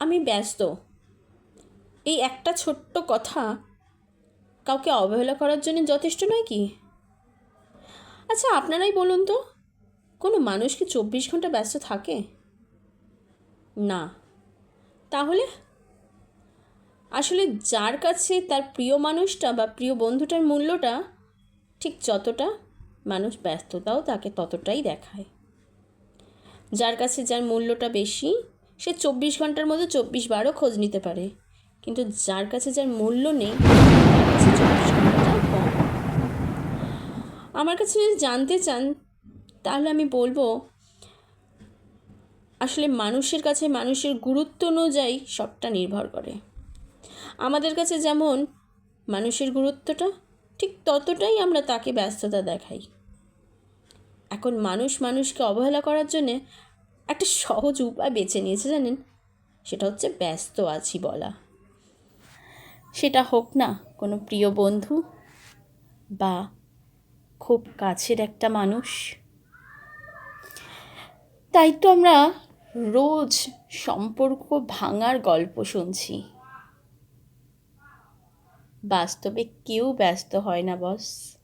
আমি ব্যস্ত। এই একটা ছোট্ট কথা কাউকে অবহেলা করার জন্য যথেষ্ট নয় কি? আচ্ছা আপনারাই বলুন তো, কোনো মানুষ কি চব্বিশ ঘণ্টা ব্যস্ত থাকে? না। তাহলে? আসলে যার কাছে তার প্রিয় মানুষটা বা প্রিয় বন্ধুটার মূল্যটা ঠিক যতটা মানুষ ব্যস্ততাও তাকে ততটাই দেখায়। যার কাছে যার মূল্যটা বেশি সে চব্বিশ ঘণ্টার মধ্যে চব্বিশ বারও খোঁজ নিতে পারে। কিন্তু যার কাছে যার মূল্য নেই আমার কাছে যদি জানতে চান, তাহলে আমি বলব, আসলে মানুষের কাছে মানুষের গুরুত্ব অনুযায়ী সবটা নির্ভর করে। আমাদের কাছে যেমন মানুষের গুরুত্বটা, ঠিক ততটাই আমরা তাকে ব্যস্ততা দেখাই। এখন মানুষ মানুষকে অবহেলা করার জন্যে একটা সহজ উপায় বেছে নিয়েছে জানেন? সেটা হচ্ছে ব্যস্ত আছি বলা। সেটা হোক না, কোনো প্রিয় বন্ধু বা খুব কাছের একটা মানুষ। তাই তো আমরা রোজ সম্পর্ক ভাঙার গল্প শুনছি। বাস্তবে কেউ ব্যস্ত হয় না, বস।